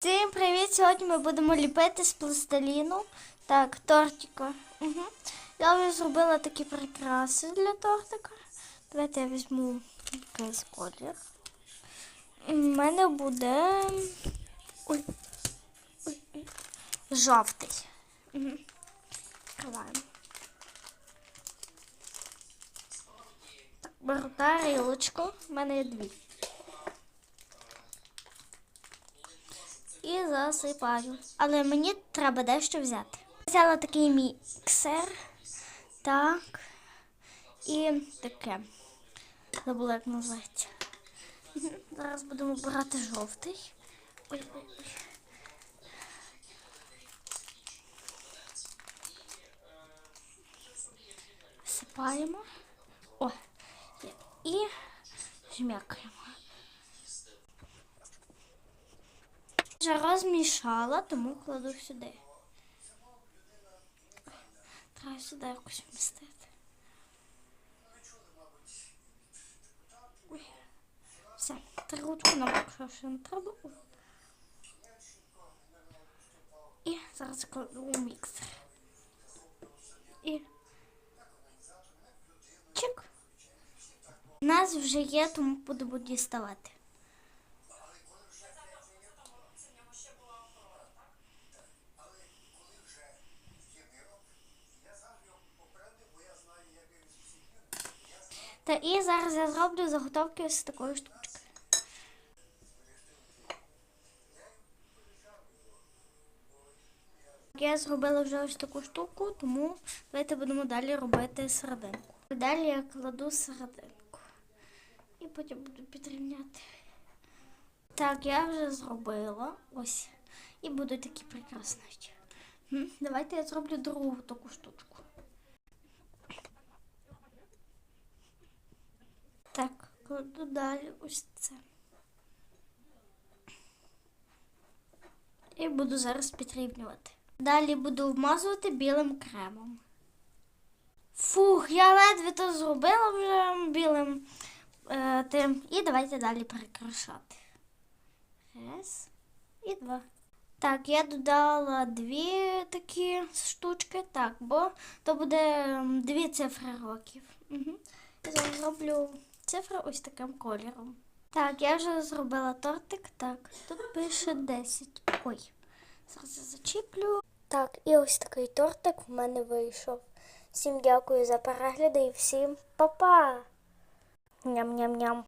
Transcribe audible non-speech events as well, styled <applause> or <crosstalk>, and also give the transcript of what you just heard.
Всім привіт! Сьогодні ми будемо ліпити з пластиліну. Так, тортика. Угу. Я вже зробила такі прикраси для тортика. Давайте я візьму якийсь колір. У мене буде ой, ой, жовтий. Угу. Відкриваємо. Так, беру тарілочку. У мене є дві. І засипаю. Але мені треба дещо взяти. Взяла такий міксер. Так. І таке. Забула, як називається. <laughs> Зараз будемо брати жовтий. Ой, ой, ой. Всипаємо. О, і жмякаємо. Вже розмішала, тому кладу сюди. Треба сюди якось вмістити. Все, трутку нам поки що не. І зараз кладу у міксер. І чик. У нас вже є, тому будемо діставати. Та і зараз я зроблю заготовки з такої штучки. Я зробила вже ось таку штуку, тому давайте будемо далі робити серединку. Далі я кладу серединку. І потім буду підрівняти. Так, я вже зробила ось. І будуть такі прекрасні. Давайте я зроблю другу таку штучку. Так, далі ось це. І буду зараз підрівнювати. Далі буду вмазувати білим кремом. Фух, я ледве то зробила вже білим е, тим. І давайте далі перекрашати. Раз і два. Так, я додала дві такі штучки, так, бо то буде дві цифри років. Угу. Зараз зроблю цифри ось таким кольором. Так, я вже зробила тортик. Так, тут пише 10. Ой, зараз зачіплю. Так, і ось такий тортик в мене вийшов. Всім дякую за перегляди і всім па-па! Ням-ням-ням.